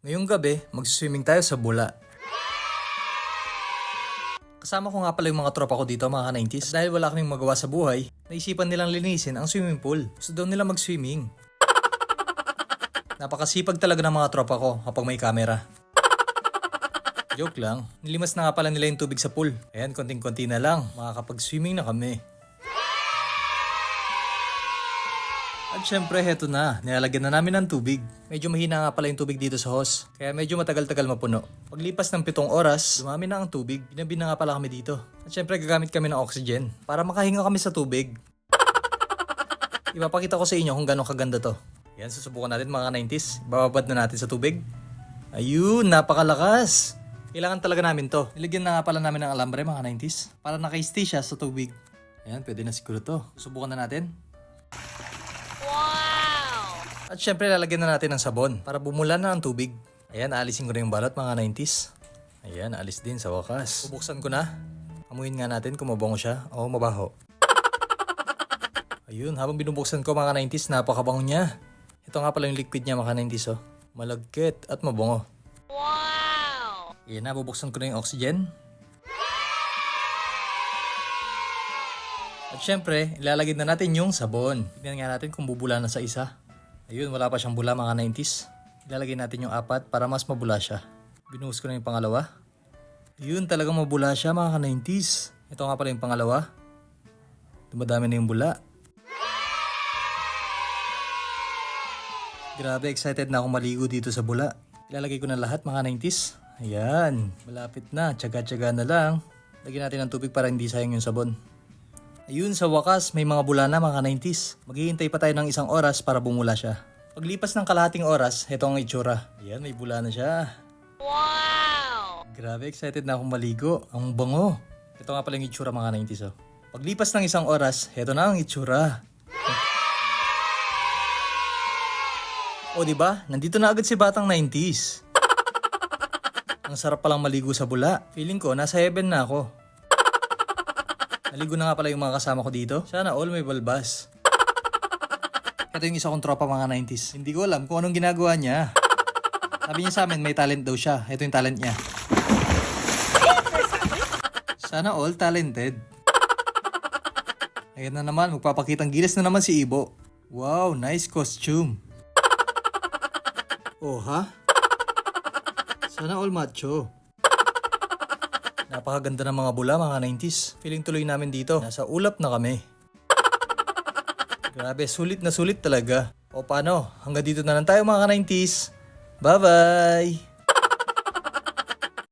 Ngayong gabi, magsiswimming tayo sa bula. Kasama ko nga pala yung mga tropa ko dito mga ka-90s. Dahil wala kaming magawa sa buhay, naisipan nilang linisin ang swimming pool. Gusto daw nila mag-swimming. Napakasipag talaga ng mga tropa ko kapag may camera. Joke lang, nilimas na nga pala nila yung tubig sa pool. Ayan, konting-konti na lang, makakapag-swimming na kami. At syempre, heto na. Nilalagyan na namin ng tubig. Medyo mahina nga pala yung tubig dito sa hose. Kaya medyo matagal-tagal mapuno. Paglipas ng pitong oras, dumami na ang tubig. Binabi na nga pala kami dito. At syempre, gagamit kami ng oxygen para makahinga kami sa tubig. Ipapakita ko sa inyo kung gano'ng kaganda to. Yan, susubukan natin mga 90s. Bababad na natin sa tubig. Ayun, napakalakas. Kailangan talaga namin to. Nilagyan na nga pala namin ng alambre mga 90s. Para naka-stay siya sa tubig. Ayan, pwede na siguro to. Susubukan na natin. At syempre lalagyan na natin ng sabon para bumula na ang tubig. Ayan, aalisin ko na yung balot mga 90s. Ayan, alis din sa wakas. Bubuksan ko na. Amuin nga natin kung mabango siya o mabaho. Ayun, habang binubuksan ko mga 90s, napakabango niya. Ito nga pala yung liquid niya mga 90s oh. Malagkit at mabango. Wow! Ayan na, bubuksan ko na yung oxygen. At syempre, ilalagay na natin yung sabon. Tignan nga natin kung bubula na sa isa. Ayun, wala pa siyang bula mga 90s. Ilalagay natin yung apat para mas mabula siya. Binuhos ko na yung pangalawa. Ayun, talagang mabula siya mga 90s. Ito nga pala yung pangalawa. Dumadami na yung bula. Grabe, excited na akong maligo dito sa bula. Ilalagay ko na lahat mga 90s. Ayan, malapit na. Tsaga-tsaga na lang. Lagyan natin ng tubig para hindi sayang yung sabon. Ayun, sa wakas, may mga bula na mga 90s. Maghihintay pa tayo ng isang oras para bumula siya. Paglipas ng kalahating oras, ito ang itsura. Ayan, may bula na siya. Wow! Grabe, excited na akong maligo. Ang bango. Ito nga pala yung itsura mga 90s oh. Paglipas ng isang oras, ito na ang itsura. O di ba? Nandito na agad si Batang 90s. Ang sarap palang maligo sa bula. Feeling ko nasa heaven na ako. Naligo na nga pala yung mga kasama ko dito. Sana all may balbas. Ito yung isa kong tropa mga 90s. Hindi ko alam kung anong ginagawa niya. Sabi niya sa amin may talent daw siya. Ito yung talent niya. Sana all talented. Ayan na naman, magpapakitang gilas na naman si Ibo. Wow, nice costume. Oh, ha? Sana all macho. Napakaganda ng mga bula, mga 90s. Feeling tuloy namin dito. Nasa ulap na kami. Grabe, sulit na sulit talaga. O paano? Hanggang dito na lang tayo mga 90s. Bye-bye!